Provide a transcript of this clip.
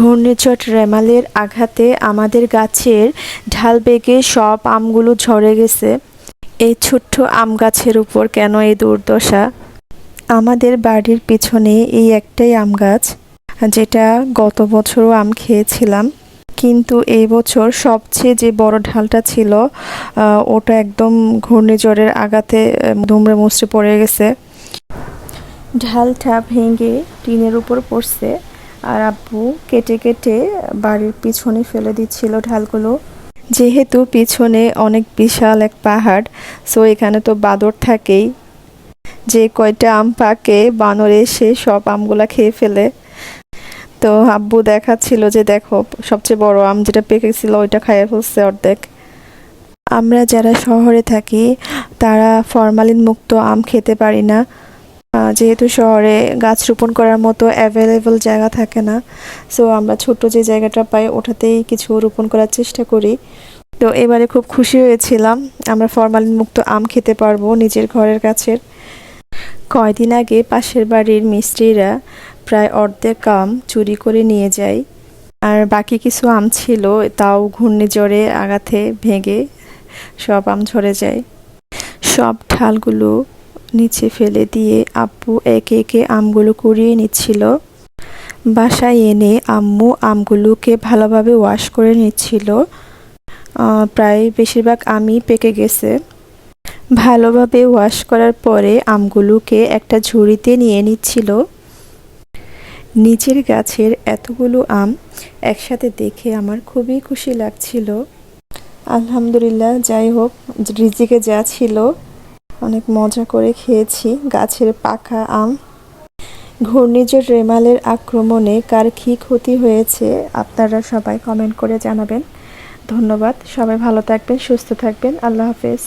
ঘূর্ণিঝড় রেমালের আঘাতে আমাদের গাছের ঢাল বেগে সব আমগুলো ঝরে গেছে। এই ছোট্ট আম গাছের উপর কেন এই দুর্দশা? আমাদের বাড়ির পিছনে এই একটাই আম গাছ, যেটা গত বছরও আম খেয়েছিলাম। কিন্তু এই বছর সবচেয়ে যে বড় ঢালটা ছিল ওটা একদম ঘূর্ণিঝড়ের আঘাতে দুমড়ে মুচড়ে পড়ে গেছে। ঢালটা ভেঙে টিনের উপর পড়ছে। আর আব্বু কেটে কেটে বাড়ির পিছনে ফেলে দিচ্ছিল ঢালগুলো। যেহেতু পিছনে অনেক বিশাল এক পাহাড় সো এখানে তো বাদর থাকেই। যে কয়টা আম পাকে, বানর এসে সব আমগুলা খেয়ে ফেলে। তো আব্বু দেখাচ্ছিল যে দেখো, সবচেয়ে বড় আম যেটা পেকেছিল ওইটা খাইয়ে ফেলছে অর্ধেক। আমরা যারা শহরে থাকি, তারা ফরমালিন মুক্ত আম খেতে পারি না। যেহেতু শহরে গাছ রোপণ করার মতো অ্যাভেলেবল জায়গা থাকে না সো আমরা ছোট যে জায়গাটা পাই ওটাতেই কিছু রোপণ করার চেষ্টা করি। তো এবারে খুব খুশি হয়েছিলাম, আমরা ফরমালিন মুক্ত আম খেতে পারব নিজের ঘরের কাছের। কয়দিন আগে পাশের বাড়ির মিস্ত্রিরা প্রায় অর্ধেক আম চুরি করে নিয়ে যায়, আর বাকি কিছু আম ছিল তাও ঘূর্ণিঝড়ে আঘাতে ভেঙে সব আম ঝরে যায়। সব ঢালগুলো নিচে ফেলে দিয়ে আব্বু একে একে আমগুলো কুড়িয়ে নিচ্ছিল। বাসায় এনে আম্মু আমগুলোকে ভালোভাবে ওয়াশ করে নিচ্ছিল। প্রায় বেশিরভাগ আমই পেকে গেছে। ভালোভাবে ওয়াশ করার পরে আমগুলোকে একটা ঝুড়িতে নিয়ে নিচ্ছিল। নিজের গাছের এতগুলো আম একসাথে দেখে আমার খুবই খুশি লাগছিল। আলহামদুলিল্লাহ, যাই হোক, রিজিকে যা ছিল। অনেক মজা করে খেয়েছি, গাছের পাকা আম। ঘূর্ণিঝড় রেমালের আক্রমণে কার কী ক্ষতি হয়েছে, আপনারা সবাই কমেন্ট করে জানাবেন। ধন্যবাদ, সবাই ভালো থাকবেন, সুস্থ থাকবেন, আল্লাহ হাফেজ।